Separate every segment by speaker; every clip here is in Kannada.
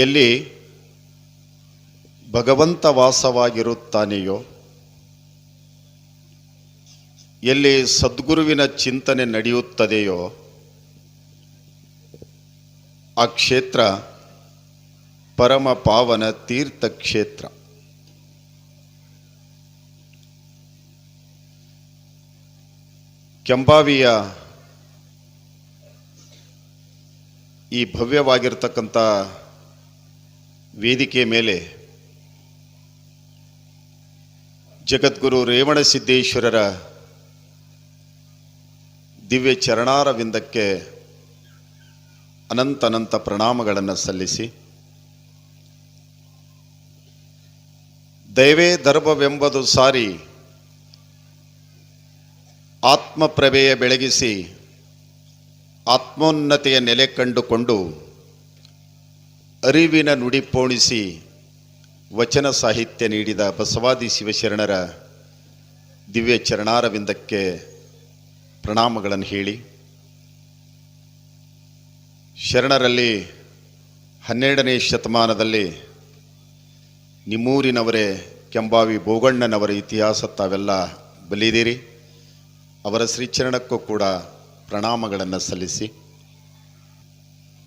Speaker 1: ಎಲ್ಲಿ ಭಗವಂತ ವಾಸವಾಗಿರುತ್ತಾನೆಯೋ, ಎಲ್ಲಿ ಸದ್ಗುರುವಿನ ಚಿಂತನೆ ನಡೆಯುತ್ತದೆಯೋ, ಆ ಕ್ಷೇತ್ರ ಪರಮ ಪಾವನ ತೀರ್ಥ ಕ್ಷೇತ್ರ. ಕೆಂಬಾವಿಯ ಈ ಭವ್ಯವಾಗಿರ್ತಕ್ಕಂಥ ವೇದಿಕೆ ಮೇಲೆ ಜಗದ್ಗುರು ರೇವಣ ಸಿದ್ದೇಶ್ವರರ ದಿವ್ಯ ಚರಣಾರವಿಂದಕ್ಕೆ ಅನಂತ ಅನಂತ ಪ್ರಣಾಮಗಳನ್ನು ಸಲ್ಲಿಸಿ, ದೈವೇ ದರ್ಭವೆಂಬುದು ಸಾರಿ, ಆತ್ಮಪ್ರಭೆಯ ಬೆಳಗಿಸಿ ಆತ್ಮೋನ್ನತಿಯ ನೆಲೆ ಕಂಡುಕೊಂಡು ಅರಿವಿನ ನುಡಿ ಪೋಣಿಸಿ ವಚನ ಸಾಹಿತ್ಯ ನೀಡಿದ ಬಸವಾದಿ ಶಿವಶರಣರ ದಿವ್ಯ ಚರಣಾರವಿಂದಕ್ಕೆ ಪ್ರಣಾಮಗಳನ್ನು ಹೇಳಿ. ಶರಣರಲ್ಲಿ ಹನ್ನೆರಡನೇ ಶತಮಾನದಲ್ಲಿ ನಿಮ್ಮೂರಿನವರೇ ಕೆಂಬಾವಿ ಬೋಗಣ್ಣನವರ ಇತಿಹಾಸ ತಾವೆಲ್ಲ ಬಲಿದಿರಿ ಅವರ ಶ್ರೀಚರಣಕ್ಕೂ ಕೂಡ ಪ್ರಣಾಮಗಳನ್ನು ಸಲ್ಲಿಸಿ.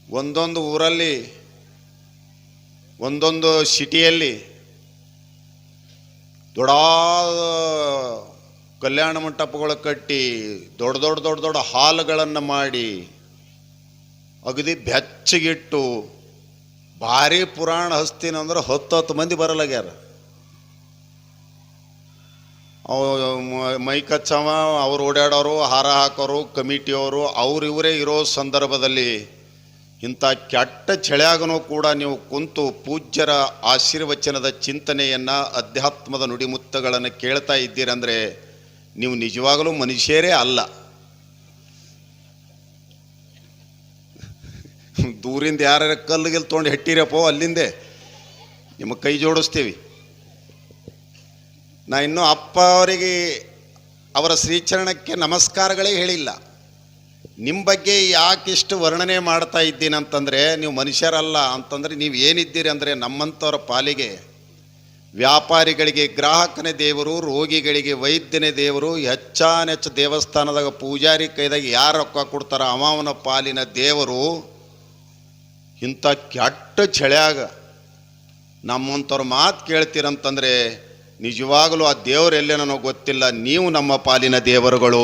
Speaker 1: ಒಂದೊಂದು ಊರಲ್ಲಿ ಒಂದೊಂದು ಸಿಟಿಯಲ್ಲಿ ದೊಡ್ಡ ಕಲ್ಯಾಣ ಮಂಟಪಗಳು ಕಟ್ಟಿ ದೊಡ್ಡ ದೊಡ್ಡ ದೊಡ್ಡ ದೊಡ್ಡ ಹಾಲ್ಗಳನ್ನು ಮಾಡಿ ಅಗದಿ ಬೆಚ್ಚಗಿಟ್ಟು ಭಾರಿ ಪುರಾಣ ಹಸ್ತೀನಿ ಅಂದ್ರೆ ಹತ್ತು ಹತ್ತು ಮಂದಿ ಬರಲಾಗ್ಯಾರ. ಅವ ಮ- ಕಚ್ಚವ, ಅವ್ರು ಓಡಾಡೋರು, ಹಾರ ಹಾಕೋರು, ಕಮಿಟಿಯವರು, ಅವ್ರು ಇರೋ ಸಂದರ್ಭದಲ್ಲಿ ಇಂಥ ಕೆಟ್ಟ ಚಳಿಯಾಗನೂ ಕೂಡ ನೀವು ಕುಂತು ಪೂಜ್ಯರ ಆಶೀರ್ವಚನದ ಚಿಂತನೆಯನ್ನು ಅಧ್ಯಾತ್ಮದ ನುಡಿಮುತ್ತಗಳನ್ನು ಕೇಳ್ತಾ ಇದ್ದೀರಂದರೆ ನೀವು ನಿಜವಾಗಲೂ ಮನುಷ್ಯರೇ ಅಲ್ಲ. ದೂರಿಂದ ಯಾರ್ಯಾರ ಕಲ್ಲಿಗೆ ತೊಗೊಂಡು ಹೆಟ್ಟಿರಪ್ಪೋ ಅಲ್ಲಿಂದೆ. ನಿಮ್ಮ ಕೈ ಜೋಡಿಸ್ತೀವಿ. ನಾ ಇನ್ನೂ ಅಪ್ಪ ಅವರಿಗೆ ಅವರ ಶ್ರೀಚರಣಕ್ಕೆ ನಮಸ್ಕಾರಗಳೇ ಹೇಳಿಲ್ಲ. ನಿಮ್ಮ ಬಗ್ಗೆ ಯಾಕಿಷ್ಟು ವರ್ಣನೆ ಮಾಡ್ತಾ ಇದ್ದೀನಿ ಅಂತಂದರೆ ನೀವು ಮನುಷ್ಯರಲ್ಲ ಅಂತಂದರೆ ನೀವು ಏನಿದ್ದೀರಿ ಅಂದರೆ ನಮ್ಮಂಥವ್ರ ಪಾಲಿಗೆ. ವ್ಯಾಪಾರಿಗಳಿಗೆ ಗ್ರಾಹಕನೇ ದೇವರು, ರೋಗಿಗಳಿಗೆ ವೈದ್ಯನೇ ದೇವರು, ಹೆಚ್ಚಾನೆಚ್ಚು ದೇವಸ್ಥಾನದಾಗ ಪೂಜಾರಿ ಕೈದಾಗ ಯಾರು ರೊಕ್ಕ ಕೊಡ್ತಾರ ಅಮಾವನ ಪಾಲಿನ ದೇವರು. ಇಂಥ ಕೆಟ್ಟ ಚಳಿಯಾಗ ನಮ್ಮಂಥವ್ರ ಮಾತು ಕೇಳ್ತೀರಂತಂದರೆ ನಿಜವಾಗಲೂ ಆ ದೇವರು ಎಲ್ಲೇ ನನಗೆ ಗೊತ್ತಿಲ್ಲ. ನೀವು ನಮ್ಮ ಪಾಲಿನ ದೇವರುಗಳು,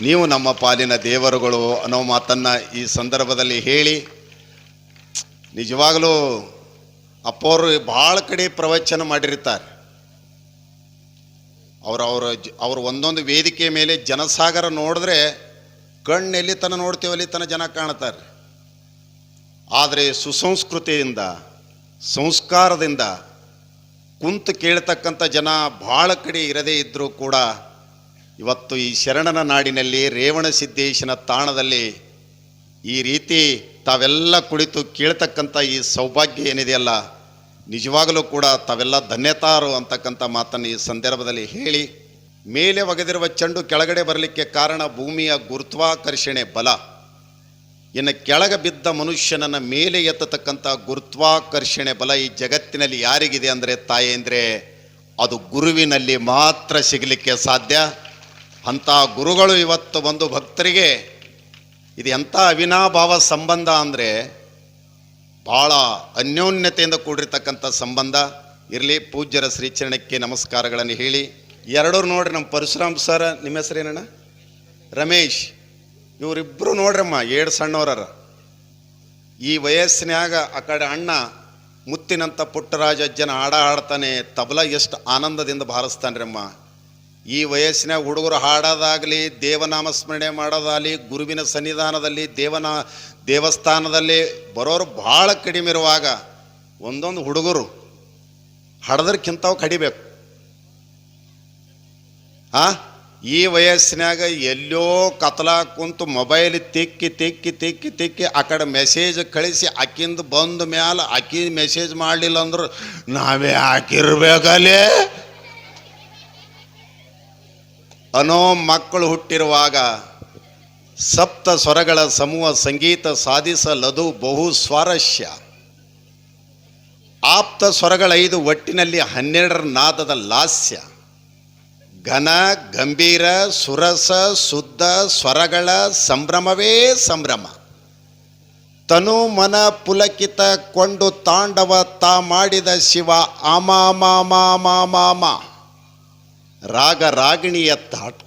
Speaker 1: ನೀವು ನಮ್ಮ ಪಾಲಿನ ದೇವರುಗಳು ಅನ್ನೋ ಮಾತನ್ನು ಈ ಸಂದರ್ಭದಲ್ಲಿ ಹೇಳಿ, ನಿಜವಾಗಲೂ ಅಪ್ಪವರು ಭಾಳ ಕಡೆ ಪ್ರವಚನ ಮಾಡಿರ್ತಾರೆ. ಅವ್ರ, ಅವರ, ಅವ್ರ ಒಂದೊಂದು ವೇದಿಕೆ ಮೇಲೆ ಜನಸಾಗರ ನೋಡಿದ್ರೆ ಕಣ್ಣು ಎಲ್ಲಿ ತನ ನೋಡ್ತೀವಿ ಅಲ್ಲಿ ತನ ಜನ ಕಾಣ್ತಾರೆ. ಆದರೆ ಸುಸಂಸ್ಕೃತಿಯಿಂದ, ಸಂಸ್ಕಾರದಿಂದ ಕುಂತು ಕೇಳ್ತಕ್ಕಂಥ ಜನ ಭಾಳ ಕಡೆ ಇರದೇ ಇದ್ದರೂ ಕೂಡ ಇವತ್ತು ಈ ಶರಣನ ನಾಡಿನಲ್ಲಿ ರೇವಣ ಸಿದ್ದೇಶನ ತಾಣದಲ್ಲಿ ಈ ರೀತಿ ತಾವೆಲ್ಲ ಕುಳಿತು ಕೇಳ್ತಕ್ಕಂಥ ಈ ಸೌಭಾಗ್ಯ ಏನಿದೆಯಲ್ಲ ನಿಜವಾಗಲೂ ಕೂಡ ತಾವೆಲ್ಲ ಧನ್ಯತಾರು ಅಂತಕ್ಕಂಥ ಮಾತನ್ನು ಈ ಸಂದರ್ಭದಲ್ಲಿ ಹೇಳಿ, ಮೇಲೆ ಒಗೆದಿರುವ ಚೆಂಡು ಕೆಳಗಡೆ ಬರಲಿಕ್ಕೆ ಕಾರಣ ಭೂಮಿಯ ಗುರುತ್ವಾಕರ್ಷಣೆ ಬಲ. ಇನ್ನು ಕೆಳಗೆ ಬಿದ್ದ ಮನುಷ್ಯನನ್ನ ಮೇಲೆ ಎತ್ತತಕ್ಕಂಥ ಗುರುತ್ವಾಕರ್ಷಣೆ ಬಲ ಈ ಜಗತ್ತಿನಲ್ಲಿ ಯಾರಿಗಿದೆ ಅಂದರೆ ತಾಯಿ ಅಂದರೆ ಅದು ಗುರುವಿನಲ್ಲಿ ಮಾತ್ರ ಸಿಗಲಿಕ್ಕೆ ಸಾಧ್ಯ. ಅಂಥ ಗುರುಗಳು ಇವತ್ತು ಬಂದು ಭಕ್ತರಿಗೆ ಇದು ಎಂಥ ಅವಿನಾಭಾವ ಸಂಬಂಧ ಅಂದರೆ ಭಾಳ ಅನ್ಯೋನ್ಯತೆಯಿಂದ ಕೂಡಿರ್ತಕ್ಕಂಥ ಸಂಬಂಧ. ಇರಲಿ, ಪೂಜ್ಯರ ಶ್ರೀಚರಣಕ್ಕೆ ನಮಸ್ಕಾರಗಳನ್ನು ಹೇಳಿ. ಎರಡೂ ನೋಡ್ರಿ ನಮ್ಮ ಪರಶುರಾಮ್ ಸರ್, ನಿಮ್ಮ ಹೆಸರೇನಣ್ಣ? ರಮೇಶ್. ಇವರಿಬ್ಬರು ನೋಡ್ರಮ್ಮ, ಏಳು ಸಣ್ಣವರರ ಈ ವಯಸ್ಸಿನಾಗ ಆ ಕಡೆ ಅಣ್ಣ ಮುತ್ತಿನಂಥ ಪುಟ್ಟರಾಜ ಅಜ್ಜನ ಹಾಡ ಹಾಡ್ತಾನೆ, ತಬಲ ಎಷ್ಟು ಆನಂದದಿಂದ ಬಾರಿಸ್ತಾನ್ರಮ್ಮ ಈ ವಯಸ್ಸಿನಾಗ ಹುಡುಗರು ಹಾಡೋದಾಗಲಿ ದೇವನಾಮ ಸ್ಮರಣೆ ಮಾಡೋದಾಗಲಿ, ಗುರುವಿನ ಸನ್ನಿಧಾನದಲ್ಲಿ, ದೇವನ, ದೇವಸ್ಥಾನದಲ್ಲಿ ಬರೋರು ಭಾಳ ಕಡಿಮೆ ಇರುವಾಗ ಒಂದೊಂದು ಹುಡುಗರು ಹಡದ್ರಕ್ಕಿಂತವು ಕಡಿಬೇಕು. ಆ? ಈ ವಯಸ್ಸಿನಾಗ ಎಲ್ಲೋ ಕತ್ಲ ಕುಂತು ಮೊಬೈಲ್ ತಿಕ್ಕಿ ತಿಕ್ಕಿ ತಿಕ್ಕಿ ತಿಕ್ಕಿ ಆ ಕಡೆ ಮೆಸೇಜ್ ಕಳಿಸಿ ಆಕಿಂದ ಬಂದ ಮ್ಯಾಲ ಆಕಿ ಮೆಸೇಜ್ ಮಾಡಲಿಲ್ಲ ಅಂದ್ರೆ, ನಾವೇ ಹಾಕಿರ್ಬೇಕಲ್ಲೇ? ಅನೋ ಮಕ್ಕಳು ಹುಟ್ಟಿರುವಾಗ ಸಪ್ತ ಸ್ವರಗಳ ಸಮೂಹ ಸಂಗೀತ ಸಾಧಿಸಲದು ಬಹು ಸ್ವಾರಸ್ಯ. ಆಪ್ತ ಸ್ವರಗಳೈದು ಒಟ್ಟಿನಲ್ಲಿ ಹನ್ನೆರಡರ ನಾದದ ಲಾಸ್ಯ. ಘನ, ಗಂಭೀರ, ಸುರಸ, ಶುದ್ಧ, ಸ್ವರಗಳ ಸಂಭ್ರಮವೇ ಸಂಭ್ರಮ. ತನು ಮನ ಪುಲಕಿತ ಕೊಂಡು ತಾಂಡವ ತಾ ಮಾಡಿದ ಶಿವ ಅಮಾಮಾಮಾಮಾಮಾಮ ರಾಗ ರಾಗಿಣಿಯ ದಾಟು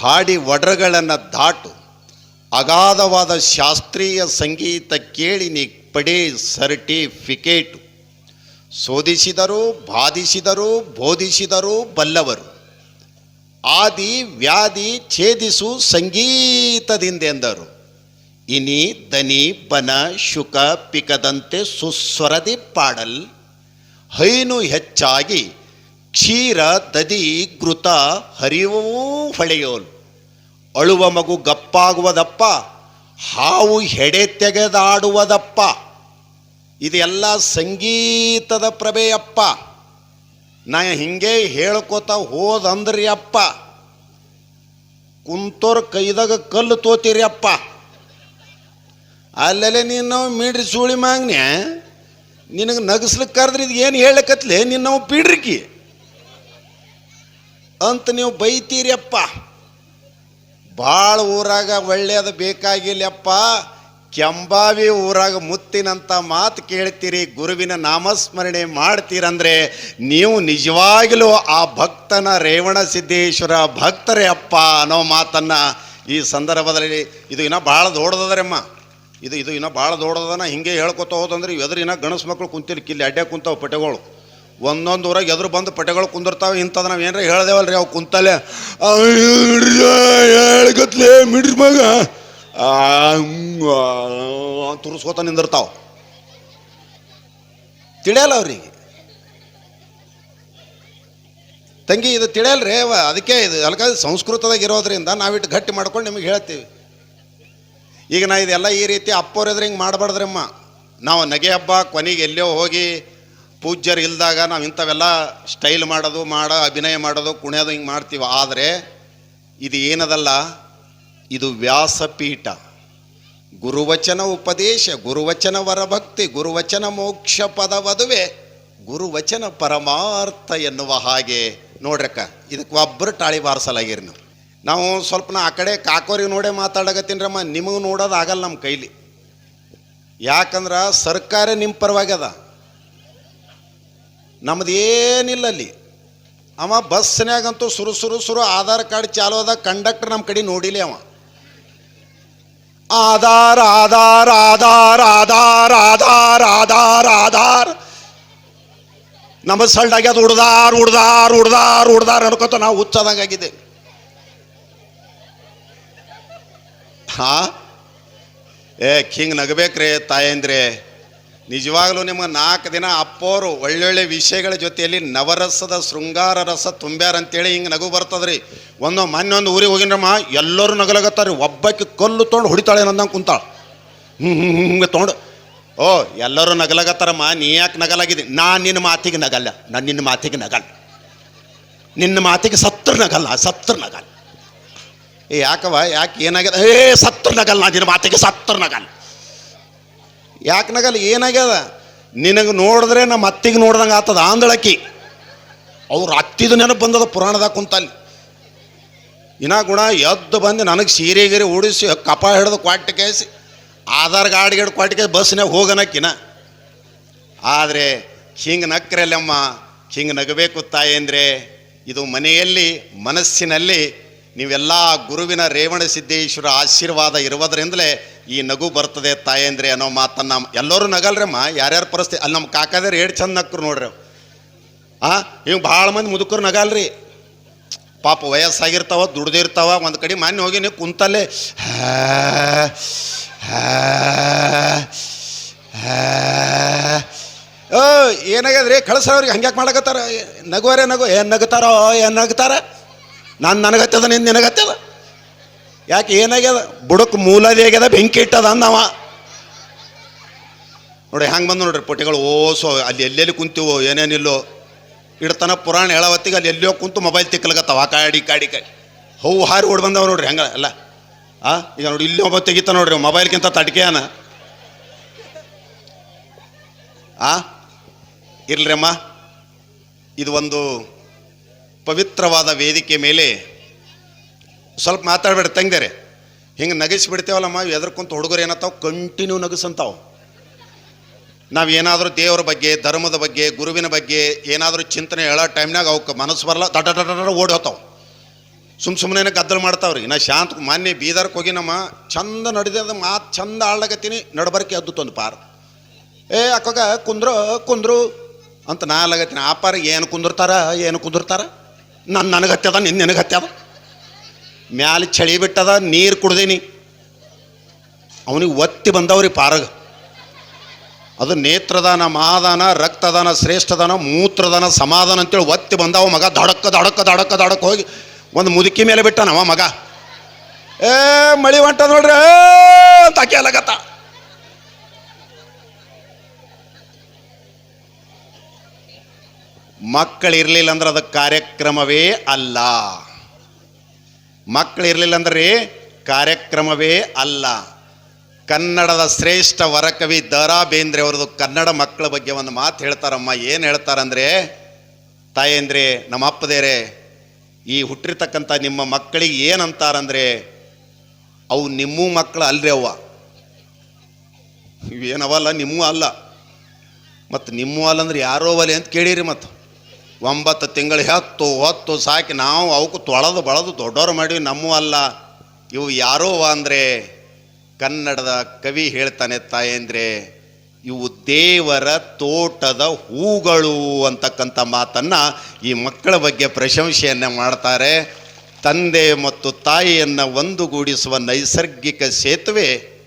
Speaker 1: ಹಾಡಿ ವಡ್ರಗಳನ್ನು ದಾಟು, ಅಗಾಧವಾದ ಶಾಸ್ತ್ರೀಯ ಸಂಗೀತ ಕೇಳಿ ನೀ ಪಡೆ ಸರ್ಟಿಫಿಕೇಟು. ಶೋಧಿಸಿದರು, ಬಾಧಿಸಿದರು, ಬೋಧಿಸಿದರು ಬಲ್ಲವರು. ಆದಿ ವ್ಯಾಧಿ ಛೇದಿಸು ಸಂಗೀತದಿಂದೆಂದರು ಇನಿ ದನಿ ಬನ ಶುಕ ಪಿಕದಂತೆ ಸುಸ್ವರದಿ ಪಾಡಲ್. ಹೈನು ಹೆಚ್ಚಾಗಿ ಕ್ಷೀರ ದದಿ ಘೃತ ಹರಿವೂ ಹೊಳೆಯೋಲ್. ಅಳುವ ಮಗು ಗಪ್ಪಾಗುವುದಪ್ಪ, ಹಾವು ಹೆಡೆ ತೆಗೆದಾಡುವುದಪ್ಪ. ಇದೆಲ್ಲ ಸಂಗೀತದ ಪ್ರಭೆಯಪ್ಪ. ನಾ ಹಿಂಗೆ ಹೇಳ್ಕೊತ ಹೋದಂದ್ರಿ ಅಪ್ಪ. ಕುಂತೋರ್ ಕೈದಾಗ ಕಲ್ಲು ತೋತೀರಿ ಅಪ್ಪ. ಅಲ್ಲೆಲೆ ನೀನು ಮೀಡ್ರಿ ಸೂಳಿ ಮಾಗ್ನೆ, ನಿನಗೆ ನಗಸ್ಲಿಕ್ಕೆ ಕರೆದ್ರೆ ಇದು ಏನು ಹೇಳಕತ್ಲೆ? ನಿನ್ನ ನಾವು ಪೀಡ್ರಿಕಿ. ಅಂತ ನೀವು ಬೈತೀರಿ ಅಪ್ಪ. ಭಾಳ ಊರಾಗ ಒಳ್ಳೆಯದು ಬೇಕಾಗಿಲ್ಲಪ್ಪ ಕೆಂಬಾವಿ ಊರಾಗ ಮುತ್ತಿನಂಥ ಮಾತು ಕೇಳ್ತೀರಿ, ಗುರುವಿನ ನಾಮಸ್ಮರಣೆ ಮಾಡ್ತೀರಂದರೆ, ನೀವು ನಿಜವಾಗಲೂ ಆ ಭಕ್ತನ ರೇವಣ ಸಿದ್ದೇಶ್ವರ ಭಕ್ತರೇ ಅಪ್ಪ ಅನ್ನೋ ಮಾತನ್ನು ಈ ಸಂದರ್ಭದಲ್ಲಿ ಇದು ಇನ್ನೂ ಭಾಳ ದೊಡ್ಡದರಮ್ಮ ಇದು ಇದು ಇನ್ನೂ ಭಾಳ ದೊಡ್ಡದನ ಹಿಂಗೆ ಹೇಳ್ಕೊತ ಹೋದಂದ್ರೆ ಎದುರು ಇನ್ನೂ ಗಣಸ್ ಮಕ್ಕಳು ಕುಂತಿಲ್ಲ, ಕಿಲ್ಲಿ ಅಡ್ಡೆ ಕುಂತಾವ ಪಟೆಗಳು. ಒಂದೊಂದು ಊರಾಗ ಎದುರು ಬಂದು ಪಟೆಗಳು ಕುಂದಿರ್ತಾವೆ ಇಂಥದ್ದು ನಾವು ಏನಾರ ಹೇಳ್ದೇವಲ್ರಿ ಅವು ಕುಂತಲ್ಲೇ ಹೇಳ್ಗತ್ಲೆ, ಮಿಡ್ರಿ ಮಗ. ತುರ್ಸ್ಕೋತ ನಿಂದಿರ್ತಾವ. ತಿಳಿಯಲ್ಲ ಅವ್ರಿಗೆ. ತಂಗಿ, ಇದು ತಿಳಿಯಲ್ರಿ ಅದಕ್ಕೆ ಇದು ಅಲ್ಕ ಸಂಸ್ಕೃತದಾಗ ಇರೋದ್ರಿಂದ ನಾವಿಟ್ಟು ಗಟ್ಟಿ ಮಾಡ್ಕೊಂಡು ನಿಮಗೆ ಹೇಳ್ತೀವಿ. ಈಗ ನಾ ಇದೆಲ್ಲ ಈ ರೀತಿ ಅಪ್ಪೋರಿದ್ರೆ ಹಿಂಗೆ ಮಾಡಬಾರ್ದ್ರಮ್ಮ. ನಾವು ನಗೆ ಹಬ್ಬ, ಕೊನೆಗೆ ಎಲ್ಲೋ ಹೋಗಿ ಪೂಜ್ಯರು ಇಲ್ದಾಗ ನಾವು ಇಂಥವೆಲ್ಲ ಸ್ಟೈಲ್ ಮಾಡೋದು, ಮಾಡೋ, ಅಭಿನಯ ಮಾಡೋದು, ಕುಣಿಯೋದು ಹಿಂಗೆ ಮಾಡ್ತೀವಿ. ಆದರೆ ಇದು ಏನದಲ್ಲ ಇದು ವ್ಯಾಸಪೀಠ. ಗುರುವಚನ ಉಪದೇಶ, ಗುರುವಚನ ವರಭಕ್ತಿ, ಗುರುವಚನ ಮೋಕ್ಷ ಪದವದುವೆ, ಗುರುವಚನ ಪರಮಾರ್ಥ ಎನ್ನುವ ಹಾಗೆ. ನೋಡ್ರಕ್ಕ, ಇದಕ್ಕೆ ಒಬ್ಬರು ಟಾಳಿ ಬಾರಿಸಲಾಗಿರಿ ನೀವು. ನಾವು ಸ್ವಲ್ಪ ನಾ ಆ ಕಡೆ ಕಾಕೋರಿಗೆ ನೋಡೇ ಮಾತಾಡಕತ್ತೀನ್ರಮ್ಮ ನಿಮಗೆ ನೋಡೋದು ಆಗಲ್ಲ ನಮ್ಮ ಕೈಲಿ. ಯಾಕಂದ್ರೆ ಸರ್ಕಾರ ನಿಮ್ಮ ಪರವಾಗಿ ಅದ. ಏನಿಲ್ಲ ಅಲ್ಲಿ ಅವ ಬಸ್ನಾಗಂತೂ ಸುರು ಸುರು ಸುರು ಆಧಾರ್ ಕಾರ್ಡ್ ಚಾಲು ಅದ, ಕಂಡಕ್ಟರ್ ನಮ್ಮ ಕಡೆ ನೋಡಿಲಿ ಅವ. ಆಧಾರ್ ಆಧಾರ್ ಆಧಾರ್ ಆಧಾರ್ ಆಧಾರ್ ಆಧಾರ್ ಆಧಾರ್. ನಮ್ಮ ಸಲ್ಡ್ ಆಗ್ಯದ ಉಡ್ದಾರ್ ಉಡ್ದಾರ್ ಉಡ್ದಾರ್ ಉಡ್ದಾರ್ ಅನ್ಕೋತ ನಾವು ಹುಚ್ಚದಂಗಾಗಿದೆ ಹಾ? ಏ, ಕಿಂಗ್ ನಗಬೇಕ್ರಿ ತಾಯಂದ್ರೆ. ನಿಜವಾಗ್ಲೂ ನಿಮಗೆ ನಾಲ್ಕು ದಿನ ಅಪ್ಪೋರು ಒಳ್ಳೊಳ್ಳೆ ವಿಷಯಗಳ ಜೊತೆಯಲ್ಲಿ ನವರಸದ ಶೃಂಗಾರ ರಸ ತುಂಬ್ಯಾರ ಅಂತೇಳಿ ಹಿಂಗೆ ನಗು ಬರ್ತದ್ರಿ. ಒಂದು ಮೊನ್ನೆ ಒಂದು ಊರಿಗೆ ಹೋಗಿನಮ್ಮ ಎಲ್ಲರೂ ನಗಲಾಗತ್ತಾರ ಒಬ್ಬಕ್ಕೆ ಕಲ್ಲು ತೊಗೊಂಡು ಹೊಡಿತಾಳೆ ಅನ್ನಂಗೆ ಕುಂತಾಳೆ. ಹ್ಞೂ ಹ್ಞೂ ಹಿಂಗೆ ತೊಗೊಂಡು ಓ, ಎಲ್ಲರೂ ನಗಲಗತ್ತಾರಮ್ಮ, ನೀ ಯಾಕೆ ನಗಲಾಗಿದೆ ನಾ ನಿನ್ನ ಮಾತಿಗೆ ನಗಲ್ಲ. ನಾನು ನಿನ್ನ ಮಾತಿಗೆ ನಗಲ್ಲ. ನಿನ್ನ ಮಾತಿಗೆ ಸತ್ರ ನಗಲ್ಲ ಸತ್ರ ನಗಲ್ಲ. ಏ ಯಾಕವ ಯಾಕೆ ಏನಾಗಿದೆ ಏ, ಸತ್ರ ನಗಲ್ಲ, ನಾ ನಿನ್ನ ಮಾತಿಗೆ ಸತ್ರ ನಗಲ್ಲ. ಯಾಕೆ ನಗಲ್? ಏನಾಗ್ಯದ? ನಿನಗೆ ನೋಡಿದ್ರೆ ನಮ್ಮ ಅತ್ತಿಗೆ ನೋಡ್ದಂಗೆ ಆತದ ಆಂದಳಕ್ಕಿ ಅವ್ರು ಅತ್ತಿದ ನೆನಪು ಬಂದದ ಪುರಾಣದಾಗ ಕುಂತಲ್ಲಿ. ಇನ್ನ ಗುಣ ಎದ್ದು ಬಂದು ನನಗೆ ಸೀರೆ ಗೀರೆ ಓಡಿಸಿ ಕಪ ಹಿಡಿದು ಕ್ವಾಟ್ ಕೇಸಿ, ಆಧಾರ್ ಕಾರ್ಡ್ ಗಿಡ ಕ್ವಾಟ್ ಕೇಸಿ ಬಸ್ನಾಗ ಹೋಗನಕ್ಕಿನ. ಆದರೆ ಹಿಂಗೆ ನಕ್ರಲ್ಲಮ್ಮ ಹಿಂಗೆ ನಗಬೇಕು ತಾಯಿ ಅಂದರೆ ಇದು ಮನೆಯಲ್ಲಿ, ಮನಸ್ಸಿನಲ್ಲಿ ನೀವೆಲ್ಲ ಗುರುವಿನ ರೇವಣ ಸಿದ್ದೇಶ್ವರ ಆಶೀರ್ವಾದ ಇರುವುದರಿಂದಲೇ ಈ ನಗು ಬರ್ತದೆ ತಾಯಂದ್ರೆ ಅನ್ನೋ ಮಾತನ್ನು ಎಲ್ಲರೂ ನಗಲ್ರಮ್ಮ ಯಾರ್ಯಾರ ಪರಿಸ್ಥಿತಿ ಅಲ್ಲಿ ನಮ್ಮ ಕಾಕಾದ್ರೆ ಏಡ್ ಚಂದ ನಕ್ರು ನೋಡ್ರಿ ಆ ನೀವು ಭಾಳ ಮಂದಿ ಮುದುಕರು ನಗಲ್ರಿ. ಪಾಪ ವಯಸ್ಸಾಗಿರ್ತಾವ ದುಡ್ದಿರ್ತಾವ ಒಂದು ಕಡೆ ಮಾನ್ಯ ಹೋಗಿ ನೀವು ಕುಂತಲ್ಲೇ ಹಾ, ಹಾ, ಅವ್ರಿಗೆ ಏನಾಗ್ಯದ್ರಿ? ಹಂಗ್ಯಾಕೆ ಮಾಡಕತ್ತಾರ? ನಗುವರೆ ನಗು ಏನು ನಗುತ್ತಾರೋ ಏನು ನಗುತ್ತಾರ ನಾನು ನನಗತ್ತದ ನಿನ್ನ ನಿನಗತ್ತದ? ಯಾಕೆ ಏನಾಗ್ಯದ? ಬುಡಕ್ ಮೂಲದೇ ಆಗ್ಯದ, ಬೆಂಕಿ ಇಟ್ಟದ ಅಂದವ. ನೋಡಿ, ಹಂಗೆ ಬಂದು ನೋಡ್ರಿ ಪೊಟ್ಟಿಗಳು ಓಸೋ ಅಲ್ಲಿ ಎಲ್ಲೆಲ್ಲಿ ಕುಂತೀವೋ, ಏನೇನಿಲ್ಲೋ. ಇಡ್ತಾನ ಪುರಾಣ ಹೇಳವತ್ತಿಗೆ ಅಲ್ಲಿ ಎಲ್ಲೋ ಕುಂತು ಮೊಬೈಲ್ ತಿಕ್ಕಲಗತ್ತವ ಕಾಡಿ ಕಾಡಿ ಕಾಡಿ. ಹೌ, ಹಾರಿ ಓಡ್ ಬಂದವ ನೋಡ್ರಿ, ಹಂಗ, ಅಲ್ಲ. ಆ, ಈಗ ನೋಡಿ, ಇಲ್ಲಿ ಒಬ್ಬ ತೆಗಿತ ನೋಡ್ರಿ ಮೊಬೈಲ್ಗಿಂತ ತಟ್ಕೆಯನ ಆ ಇರ್ಲಿರಮ್ಮ ಇದು ಒಂದು ಪವಿತ್ರವಾದ ವೇದಿಕೆ ಮೇಲೆ ಸ್ವಲ್ಪ ಮಾತಾಡ್ಬೇಡ ತಂಗ್ದೇರೆ. ಹಿಂಗೆ ನಗಿಸ್ಬಿಡ್ತೇವಲ್ಲಮ್ಮ ಎದ್ರಕ್ಕಂತ ಹುಡುಗರು ಏನತ್ತಾವ ಕಂಟಿನ್ಯೂ ನಾವು ಏನಾದರೂ ದೇವರ ಬಗ್ಗೆ, ಧರ್ಮದ ಬಗ್ಗೆ, ಗುರುವಿನ ಬಗ್ಗೆ ಏನಾದರೂ ಚಿಂತನೆ ಹೇಳೋ ಟೈಮ್ನಾಗ ಅವಕ್ಕೆ ಮನಸ್ಸು ಬರಲ್ಲ ದಟ ದಟ ಓಡಿ ಹೋತಾವ. ಸುಮ್ ಸುಮ್ಮನೆ ಗದ್ದಲು ಮಾಡ್ತಾವ್ರಿ. ನಾ ಶಾಂತ ಮಾನ್ಯ ಬೀದರ್ಗೆ ಹೋಗಿ ನಮ್ಮ ಚಂದ ನಡೆದ ಮಾತು ಚಂದ ಆಳ್ಲಾಗತ್ತೀನಿ ನಡಬರ್ಕೆ ಅದ್ದು ತಂದು ಪಾರ್. ಏ, ಅಕ್ಕಾಗ, ಕುಂದ್ರು ಕುಂದ್ರು ಅಂತ ನಾ ಆ ಪಾರ ಏನು ಕುಂದಿರ್ತಾರ ಏನು ಕುಂದಿರ್ತಾರ? ನನ್ನ ನನಗೆ ಹತ್ಯದ ನಿನ್ನ ನಿನಗೆ ಹತ್ಯದ? ಮ್ಯಾಲೆ ಚಳಿ ಬಿಟ್ಟದ, ನೀರು ಕುಡ್ದೀನಿ. ಅವನಿಗೆ ಒತ್ತಿ ಬಂದವ್ರಿ ಪಾರಗ. ಅದು ನೇತ್ರದಾನ ಮಹಾದಾನ ರಕ್ತದಾನ, ಶ್ರೇಷ್ಠದಾನ, ಮೂತ್ರದಾನ, ಸಮಾಧಾನ ಅಂತೇಳಿ ಒತ್ತಿ ಬಂದವ ಮಗ. ದಡಕ್ಕ ದಡಕ್ಕ ದಡಕ್ಕ ದಡಕ್ಕ ಹೋಗಿ ಒಂದು ಮುದುಕಿ ಮೇಲೆ ಬಿಟ್ಟನವ ಮಗ. ಏ, ಮಳಿ ಹೊಂಟ ನೋಡ್ರಿ ಅಂತ ಕೇಳಕತ್ತ ಮಕ್ಕಳು ಇರಲಿಲ್ಲ ಅಂದ್ರೆ ಅದು ಕಾರ್ಯಕ್ರಮವೇ ಅಲ್ಲ. ಮಕ್ಕಳು ಇರಲಿಲ್ಲ ಅಂದ್ರೆ ಕಾರ್ಯಕ್ರಮವೇ ಅಲ್ಲ. ಕನ್ನಡದ ಶ್ರೇಷ್ಠ ವರಕವಿ ದ ರಾ ಬೇಂದ್ರೆ ಅವರದು ಕನ್ನಡ ಮಕ್ಕಳ ಬಗ್ಗೆ ಒಂದು ಮಾತು ಹೇಳ್ತಾರಮ್ಮ. ಏನು ಹೇಳ್ತಾರಂದ್ರೆ, ತಾಯಂದ್ರೆ ನಮ್ಮ ಅಪ್ಪದೇರೆ ಈ ಹುಟ್ಟಿರ್ತಕ್ಕಂಥ ನಿಮ್ಮ ಮಕ್ಕಳಿಗೆ ಏನಂತಾರಂದ್ರೆ, ಅವು ನಿಮ್ಮೂ ಮಕ್ಕಳು ಅಲ್ರಿ ಅವ್ವ. ಇವೇನವಲ್ಲ, ನಿಮ್ಮೂ ಅಲ್ಲ. ಮತ್ತು ನಿಮ್ಮೂ ಅಲ್ಲ ಅಂದ್ರೆ ಯಾರೋ ಒಲೆ ಅಂತ ಕೇಳಿರಿ ಮತ್ತು. ಒಂಬತ್ತು ತಿಂಗಳು ಹತ್ತು ಹೊತ್ತು ಸಾಕಿ ನಾವು ಅವಕ್ಕೂ ತೊಳೆದು ಬಳದು ದೊಡ್ಡವ್ರು ಮಾಡಿ ನಮ್ಮೂ ಅಲ್ಲ. ಇವು ಯಾರೋ ಅಂದರೆ ಕನ್ನಡದ ಕವಿ ಹೇಳ್ತಾನೆ ತಾಯಂದ್ರೆ, ಇವು ದೇವರ ತೋಟದ ಹೂಗಳು ಅಂತಕ್ಕಂಥ ಮಾತನ್ನು ಈ ಮಕ್ಕಳ ಬಗ್ಗೆ ಪ್ರಶಂಸೆಯನ್ನು ಮಾಡ್ತಾರೆ. ತಂದೆ ಮತ್ತು ತಾಯಿಯನ್ನು ಒಂದುಗೂಡಿಸುವ ನೈಸರ್ಗಿಕ ಸೇತುವೆ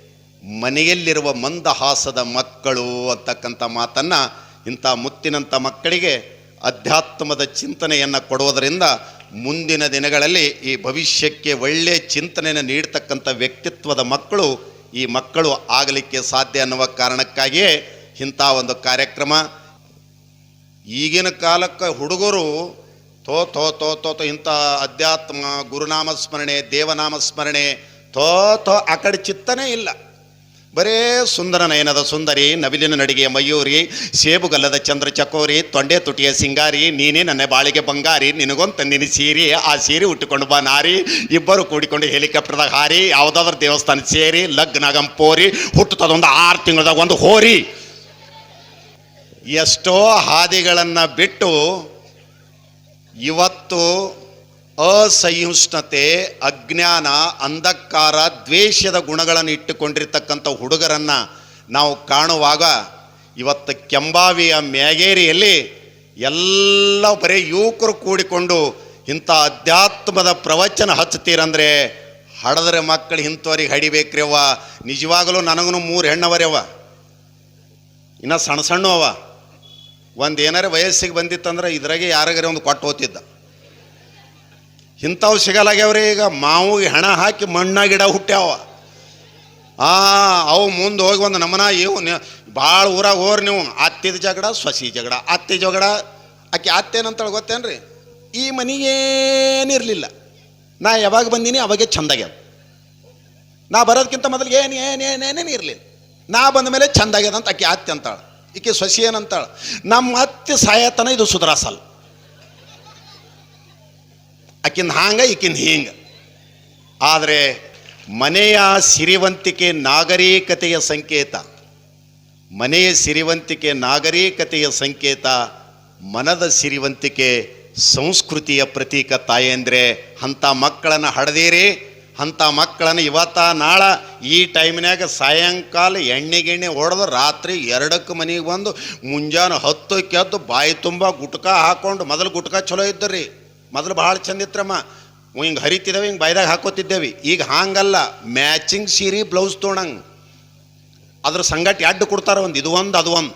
Speaker 1: ಮನೆಯಲ್ಲಿರುವ ಮಂದಹಾಸದ ಮಕ್ಕಳು ಅಂತಕ್ಕಂಥ ಮಾತನ್ನು ಇಂಥ ಮುತ್ತಿನಂಥ ಮಕ್ಕಳಿಗೆ ಅಧ್ಯಾತ್ಮದ ಚಿಂತನೆಯನ್ನು ಕೊಡುವುದರಿಂದ ಮುಂದಿನ ದಿನಗಳಲ್ಲಿ ಈ ಭವಿಷ್ಯಕ್ಕೆ ಒಳ್ಳೆಯ ಚಿಂತನೆಯನ್ನು ನೀಡ್ತಕ್ಕಂಥ ವ್ಯಕ್ತಿತ್ವದ ಮಕ್ಕಳು, ಈ ಮಕ್ಕಳು ಆಗಲಿಕ್ಕೆ ಸಾಧ್ಯ ಅನ್ನುವ ಕಾರಣಕ್ಕಾಗಿಯೇ ಇಂಥ ಒಂದು ಕಾರ್ಯಕ್ರಮ. ಈಗಿನ ಕಾಲಕ್ಕೆ ಹುಡುಗರು ತೋ ತೋ ತೋ ತೋ ತೋ ಇಂಥ ಅಧ್ಯಾತ್ಮ ಗುರುನಾಮ ಸ್ಮರಣೆ ದೇವನಾಮ ಸ್ಮರಣೆ ತೋ ಆ ಕಡೆ ಚಿತ್ತನೇ ಇಲ್ಲ. ಬರೇ ಸುಂದರ ನಯನದ ಸುಂದರಿ, ನವಿಲಿನ ನಡಿಗೆಯ ಮಯೂರಿ, ಸೇಬುಗಲ್ಲದ ಚಂದ್ರ ಚಕೋರಿ, ತೊಂಡೆ ತುಟಿಯ ಸಿಂಗಾರಿ, ನೀನೇ ನನ್ನ ಬಾಳಿಗೆ ಬಂಗಾರಿ, ನಿನಗೊಂತ ನಿನ್ನ ಸೀರೆ, ಆ ಸೀರೆ ಉಟ್ಟುಕೊಂಡು ಬಾ ನಾರಿ. ಇಬ್ಬರು ಕೂಡಿಕೊಂಡು ಹೆಲಿಕಾಪ್ಟರ್ದಾಗ ಹಾರಿ, ಯಾವುದಾದ್ರೂ ದೇವಸ್ಥಾನ ಸೇರಿ ಲಗ್ನಾಗಂ ಪೋರಿ, ಹುಟ್ಟುತ್ತದೊಂದು ಆರು ತಿಂಗಳದಾಗ ಒಂದು ಹೋರಿ. ಎಷ್ಟೋ ಹಾದಿಗಳನ್ನು ಬಿಟ್ಟು ಇವತ್ತು ಅಸಹಿಷ್ಣುತೆ, ಅಜ್ಞಾನ, ಅಂಧಕಾರ, ದ್ವೇಷದ ಗುಣಗಳನ್ನು ಇಟ್ಟುಕೊಂಡಿರ್ತಕ್ಕಂಥ ಹುಡುಗರನ್ನು ನಾವು ಕಾಣುವಾಗ ಇವತ್ತು ಕೆಂಬಾವಿಯ ಮ್ಯಾಗೇರಿಯಲ್ಲಿ ಎಲ್ಲ ಬರೀ ಯುವಕರು ಕೂಡಿಕೊಂಡು ಇಂಥ ಅಧ್ಯಾತ್ಮದ ಪ್ರವಚನ ಹಚ್ತೀರಂದ್ರೆ ಹಡದ್ರೆ ಮಕ್ಕಳು ಇಂಥವ್ರಿಗೆ ಹಡಿಬೇಕ್ರಿ ಅವ್ವ. ನಿಜವಾಗಲೂ ನನಗೂ ಮೂರು ಹೆಣ್ಣವರೆವ ಇನ್ನು ಸಣ್ಣ ಸಣ್ಣವ ಒಂದು ಏನಾರೇ ವಯಸ್ಸಿಗೆ ಬಂದಿತ್ತಂದ್ರೆ ಇದ್ರಾಗೆ ಯಾರಿಗಾರ ಒಂದು ಕೊಟ್ಟು ಹೋತಿದ್ದ. ಇಂಥವು ಸಿಗಲಾಗ್ಯಾವ್ರಿ, ಈಗ ಮಾವಿಗೆ ಹೆಣ ಹಾಕಿ ಮಣ್ಣ ಗಿಡ ಹುಟ್ಟ್ಯಾವ. ಆ, ಅವು ಮುಂದೆ ಹೋಗಿ ಒಂದು ನಮನ ಇವು ಭಾಳ ಊರಾಗ ಹೋರಿ ನೀವು, ಅತ್ತಿದ ಜಗಡ, ಸೊಸಿ ಜಗಡ, ಅತ್ತಿ ಜಗಡ. ಆಕೆ ಅತ್ತೇನಂತೇಳಿ ಗೊತ್ತೇನ್ರಿ? ಈ ಮನೆಗೇನಿರಲಿಲ್ಲ ನಾ ಯಾವಾಗ ಬಂದೀನಿ, ಅವಾಗೆ ಚಂದಾಗ್ಯದ ನಾ ಬರೋದಕ್ಕಿಂತ ಮೊದಲು ಏನು ಏನು ಏನೇನೇನು ಇರಲಿಲ್ಲ. ನಾ ಬಂದ ಮೇಲೆ ಚಂದಾಗ್ಯದ ಅಂತ ಆಕೆ ಅತ್ತೆ ಅಂತಾಳೆ, ಈಕೆ ಸೊಸಿ ಏನಂತಾಳೆ ನಮ್ಮ ಅತ್ತೆ ಸಾಯತನ ಇದು ಸುಧಾರಸಲ್ಲ ಆಕಿಂದ ಹಾಂಗ ಈಕಿಂದ ಹಿಂಗ. ಆದರೆ ಮನೆಯ ಸಿರಿವಂತಿಕೆ ನಾಗರಿಕತೆಯ ಸಂಕೇತ. ಮನೆಯ ಸಿರಿವಂತಿಕೆ ನಾಗರಿಕತೆಯ ಸಂಕೇತ, ಮನದ ಸಿರಿವಂತಿಕೆ ಸಂಸ್ಕೃತಿಯ ಪ್ರತೀಕ ತಾಯಂದ್ರೆ ಅಂಥ ಮಕ್ಕಳನ್ನು ಹಡದೀರಿ, ಅಂಥ ಮಕ್ಕಳನ್ನು ಇವತ್ತ ನಾಳೆ ಈ ಟೈಮ್ನ್ಯಾಗ ಸಾಯಂಕಾಲ ಎಣ್ಣೆಗೆಣ್ಣೆ ಹೊಡೆದು ರಾತ್ರಿ ಎರಡಕ್ಕೆ ಮನೆಗೆ ಬಂದು ಮುಂಜಾನೆ ಹತ್ತಕ್ಕೆ ಎದ್ದು ಬಾಯಿ ತುಂಬ ಗುಟ್ಕ ಹಾಕೊಂಡು ಮೊದಲು ಗುಟ್ಕ ಚಲೋ ಇದ್ದರಿ. ಮೊದಲು ಭಾಳ ಚಂದ ಇತ್ರಮ್ಮ ಹಿಂಗೆ ಹರಿತಿದ್ದೇವೆ ಹಿಂಗೆ ಬೈದಾಗ ಹಾಕೋತಿದ್ದೇವೆ. ಈಗ ಹಾಂಗಲ್ಲ, ಮ್ಯಾಚಿಂಗ್ ಸೀರೆ, ಬ್ಲೌಸ್ ತೊಗೊಂಡಂಗೆ ಅದ್ರ ಸಂಗಟ ಎಡ್ಡು ಕೊಡ್ತಾರೆ ಒಂದು, ಇದು ಒಂದು, ಅದು ಒಂದು.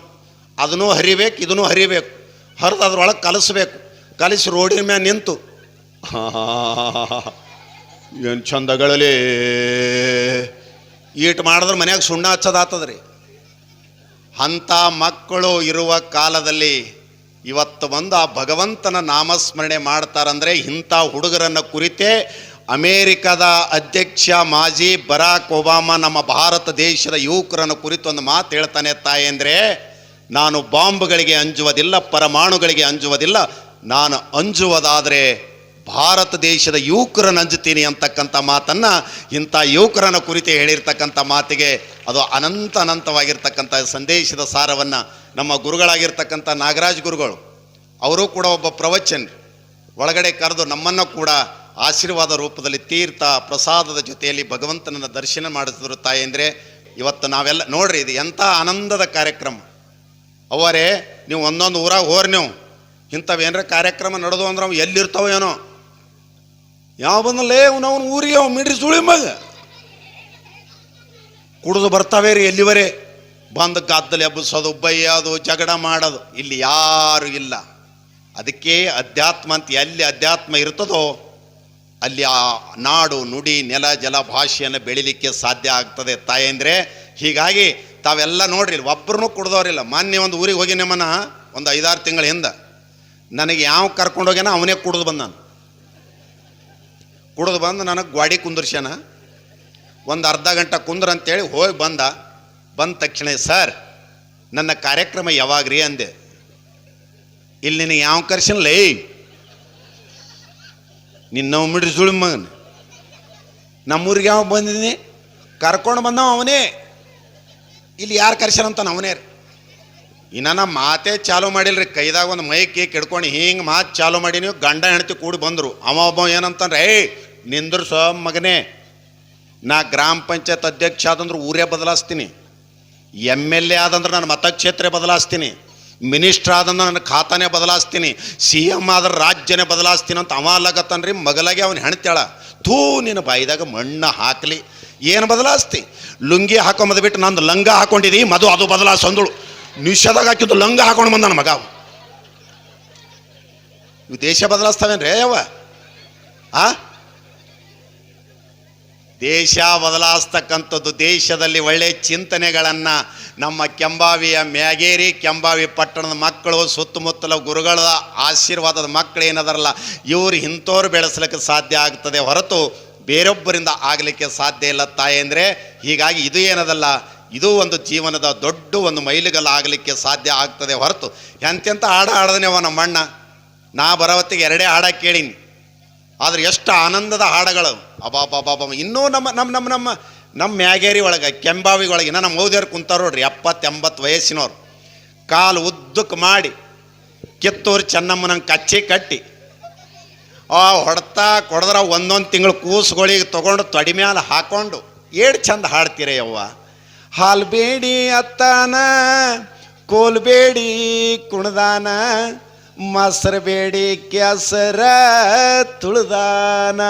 Speaker 1: ಅದನ್ನೂ ಹರಿಬೇಕು, ಇದನ್ನೂ ಹರಿಬೇಕು. ಹರಿದು ಅದ್ರೊಳಗೆ ಕಲಿಸ್ಬೇಕು. ಕಲಿಸಿ ರೋಡಿನ ಮ್ಯಾಲೆ ನಿಂತು. ಏನು ಚಂದಗಳಲ್ಲಿ ಈಟ್ ಮಾಡಿದ್ರೆ ಮನ್ಯಾಗ ಸುಣ್ಣ ಹಚ್ಚದಾತದ್ರಿ. ಅಂಥ ಮಕ್ಕಳು ಇರುವ ಕಾಲದಲ್ಲಿ ಇವತ್ತು ಬಂದು ಆ ಭಗವಂತನ ನಾಮಸ್ಮರಣೆ ಮಾಡ್ತಾರಂದರೆ ಇಂಥ ಹುಡುಗರನ್ನು ಕುರಿತೇ ಅಮೇರಿಕದ ಅಧ್ಯಕ್ಷ ಮಾಜಿ ಬರಾಕ್ ಒಬಾಮಾ ನಮ್ಮ ಭಾರತ ದೇಶದ ಯುವಕರನ್ನು ಕುರಿತು ಒಂದು ಮಾತು ಹೇಳ್ತಾನೆ ತಾಯಿ ಅಂದರೆ, ನಾನು ಬಾಂಬ್ಗಳಿಗೆ ಅಂಜುವುದಿಲ್ಲ, ಪರಮಾಣುಗಳಿಗೆ ಅಂಜುವುದಿಲ್ಲ. ನಾನು ಅಂಜುವುದಾದರೆ ಭಾರತ ದೇಶದ ಯುವಕರನ್ನು ಅಂಜುತ್ತೀನಿ ಅಂತಕ್ಕಂಥ ಮಾತನ್ನು ಇಂಥ ಯುವಕರನ್ನು ಕುರಿತು ಹೇಳಿರ್ತಕ್ಕಂಥ ಮಾತಿಗೆ ಅದು ಅನಂತ ಅನಂತವಾಗಿರ್ತಕ್ಕಂಥ ಸಂದೇಶದ ಸಾರವನ್ನು ನಮ್ಮ ಗುರುಗಳಾಗಿರ್ತಕ್ಕಂಥ ನಾಗರಾಜ್ ಗುರುಗಳು, ಅವರು ಕೂಡ ಒಬ್ಬ ಪ್ರವಚನ್ ಒಳಗಡೆ ಕರೆದು ನಮ್ಮನ್ನು ಕೂಡ ಆಶೀರ್ವಾದ ರೂಪದಲ್ಲಿ ತೀರ್ಥ ಪ್ರಸಾದದ ಜೊತೆಯಲ್ಲಿ ಭಗವಂತನನ್ನ ದರ್ಶನ ಮಾಡಿಸಿದ್ರು ತಾಯಂದ್ರೆ ಇವತ್ತು ನಾವೆಲ್ಲ, ನೋಡ್ರಿ ಇದು ಎಂಥ ಆನಂದದ ಕಾರ್ಯಕ್ರಮ. ಅವರೇ, ನೀವು ಒಂದೊಂದು ಊರಾಗ ಹೋರ್ ನೀವು. ಇಂಥವೇನರ ಕಾರ್ಯಕ್ರಮ ನಡೆದು ಅಂದ್ರೆ ಅವು ಎಲ್ಲಿರ್ತಾವ ಏನೋ. ಯಾವ ಬಂದಲ್ಲೇ ಅವನು ಅವ್ನು ಊರಿಗೆ ಅವ್ ಮಿಡ್ರಿ ಸುಳಿ ಮಗ ಕುಡಿದು ಬರ್ತಾವೆ ರೀ ಎಲ್ಲಿವರೆ? ಬಂದು ಗದ್ದಲು ಎಬ್ಬಿಸೋದು ಬೈಯೋದು ಜಗಳ ಮಾಡೋದು. ಇಲ್ಲಿ ಯಾರು ಇಲ್ಲ. ಅದಕ್ಕೆ ಅಧ್ಯಾತ್ಮ ಅಂತ ಎಲ್ಲಿ ಅಧ್ಯಾತ್ಮ ಇರ್ತದೋ ಅಲ್ಲಿ ಆ ನಾಡು, ನುಡಿ, ನೆಲ, ಜಲ ಭಾಷೆಯನ್ನು ಬೆಳಿಲಿಕ್ಕೆ ಸಾಧ್ಯ ಆಗ್ತದೆ ತಾಯಂದ್ರೆ. ಹೀಗಾಗಿ ತಾವೆಲ್ಲ ನೋಡ್ರಿ ಒಬ್ಬರನ್ನೂ ಕುಡ್ದವ್ರಿಲ್ಲ. ಮೊನ್ನೆ ಒಂದು ಊರಿಗೆ ಹೋಗಿ ನಿಮ್ಮನ್ನ ಒಂದು ಐದಾರು ತಿಂಗಳ ಹಿಂದೆ. ನನಗೆ ಯಾವ ಕರ್ಕೊಂಡು ಹೋಗ್ಯಾನ ಅವನೇ ಕುಡಿದು ಬಂದ ನಾನು ಕುಡಿದು ಬಂದು ನನಗೆ ಗ್ವಾಡಿ ಕುಂದರ್ಸ್ಯಾನ. ಒಂದು ಅರ್ಧ ಗಂಟೆ ಕುಂದ್ರ ಅಂತೇಳಿ ಹೋಗಿ ಬಂದ. ಬಂದ ತಕ್ಷಣ, ಸರ್, ನನ್ನ ಕಾರ್ಯಕ್ರಮ ಯಾವಾಗ್ರಿ? ಅಂದೆ. ಇಲ್ಲಿ ನಿನಗೆ ಯಾವ ಕರ್ಸನ್ಲೇ ನಿನ್ನ ಮಿಡ್ರಿ ಸುಳಿ ಮಗನ. ನಮ್ಮೂರಿಗೆ ಯಾವ ಬಂದಿದ್ದೀನಿ ಕರ್ಕೊಂಡು ಬಂದವ ಅವನೇ. ಇಲ್ಲಿ ಯಾರು ಅಂತ ಅವನೇ ರೀ. ಇನ್ನ ಮಾತೇ ಚಾಲು ಮಾಡಿಲ್ರಿ. ಕೈದಾಗ ಒಂದು ಮೈಕ್ ಕೆಡ್ಕೊಂಡು ಹಿಂಗೆ ಮಾತು ಚಾಲು ಮಾಡಿ ನೀವು ಗಂಡ ಹೆಣ್ತಿ ಕೂಡಿ ಬಂದರು. ಅವ ಒಬ್ಬ ಏನಂತಂದ್ರೆ ಏಯ್ ನಿಂದ್ರ ಸ್ವ ಮಗನೇ. ನಾ ಗ್ರಾಮ ಪಂಚಾಯತ್ ಅಧ್ಯಕ್ಷ ಆದಂದ್ರೆ ಊರೇ ಬದಲಾಯಿಸ್ತೀನಿ ಎಂ ಎಲ್ ಎ ಆದಂದ್ರೆ ನಾನು ಮತಕ್ಷೇತ್ರ ಬದಲಾಸ್ತೀನಿ ಮಿನಿಸ್ಟ್ರ್ ಆದಂದ್ರೆ ನನ್ನ ಖಾತಾನೇ ಬದಲಾಸ್ತೀನಿ ಸಿ ಎಂ ಆದ್ರೆ ರಾಜ್ಯನೇ ಬದಲಾಯಿಸ್ತೀನಿ ಅಂತ ಅವ ರೀ ಮಗಲಾಗೆ ಅವನು ಹೆಣ್ತಾಳ ಥೂ, ನಿನ್ನ ಬಾಯಿದಾಗ ಮಣ್ಣು ಹಾಕಲಿ. ಏನು ಬದಲಾಯಿಸ್ತಿ? ಲುಂಗಿ ಹಾಕೊಂಬದ್ ಬಿಟ್ಟು ನಂದು ಲಂಗ ಹಾಕೊಂಡಿದಿ ಮದು ಅದು ಬದಲಾಯಿಸಂದಳು ನಿಷೇಧಾಗ ಹಾಕಿದ್ದು ಲಂಗ ಹಾಕೊಂಡು ಬಂದ ಮಗ ಅವ. ಇವು ದೇಶ ಬದಲಾಯಿಸ್ತಾವೇನ್ರಿ ಯಾವ ಆ? ದೇಶ ಬದಲಾಯಿಸ್ತಕ್ಕಂಥದ್ದು ದೇಶದಲ್ಲಿ ಒಳ್ಳೆಯ ಚಿಂತನೆಗಳನ್ನು ನಮ್ಮ ಕೆಂಬಾವಿಯ ಮ್ಯಾಗೇರಿ, ಕೆಂಬಾವಿ ಪಟ್ಟಣದ ಮಕ್ಕಳು, ಸುತ್ತಮುತ್ತಲ ಗುರುಗಳ ಆಶೀರ್ವಾದದ ಮಕ್ಕಳು ಏನದರಲ್ಲ, ಇವರು ಇಂಥವ್ರು ಬೆಳೆಸಲಿಕ್ಕೆ ಸಾಧ್ಯ ಆಗ್ತದೆ ಹೊರತು ಬೇರೊಬ್ಬರಿಂದ ಆಗಲಿಕ್ಕೆ ಸಾಧ್ಯ ಇಲ್ಲ ತಾಯಿ ಅಂದರೆ, ಹೀಗಾಗಿ ಇದು ಏನದಲ್ಲ, ಇದು ಒಂದು ಜೀವನದ ದೊಡ್ಡ ಒಂದು ಮೈಲುಗಲ್ಲ ಆಗಲಿಕ್ಕೆ ಸಾಧ್ಯ ಆಗ್ತದೆ ಹೊರತು. ಎಂತೆಂಥ ಹಾಡು ಹಾಡದನೇವ ನಮ್ಮ ಅಣ್ಣ, ನಾ ಬರವತ್ತಿಗೆ ಎರಡೇ ಹಾಡ ಕೇಳೀನಿ. ಆದ್ರೆ ಎಷ್ಟು ಆನಂದದ ಹಾಡುಗಳು. ಅಬಾಬಾಬಾಬ ಇನ್ನೂ ನಮ್ಮ ನಮ್ಮ ನಮ್ಮ ನಮ್ಮ ನಮ್ಮ ಮ್ಯಾಗೇರಿ ಒಳಗೆ, ಕೆಂಬಾವಿ ಒಳಗೆ ನಾನು ನಮ್ಮ ಓದಿಯವ್ರು ಕುಂತಾರ ನೋಡ್ರಿ, ಎಪ್ಪತ್ತೆಂಬತ್ತು ವಯಸ್ಸಿನವ್ರು. ಕಾಲು ಉದ್ದಕ್ಕೆ ಮಾಡಿ, ಕಿತ್ತೂರು ಚೆನ್ನಮ್ಮನಂಗೆ ಕಚ್ಚಿ ಕಟ್ಟಿ, ಆ ಹೊಡ್ತಾ ಕೊಡದ್ರ ಒಂದೊಂದು ತಿಂಗಳು ಕೂಸುಗಳಿಗೆ ತೊಗೊಂಡು ತೊಡಿ ಮ್ಯಾಲ ಹಾಕೊಂಡು ಏಳು ಚಂದ ಹಾಡ್ತೀರ ಯವ್ವ. ಹಾಲ್ಬೇಡಿ ಅತ್ತಾನ ಕೋಲ್ಬೇಡಿ ಕುಣದಾನ ಮಸರ ಬೇಡಿ ಕ್ಯಾಸರ ತುಳದಾನ.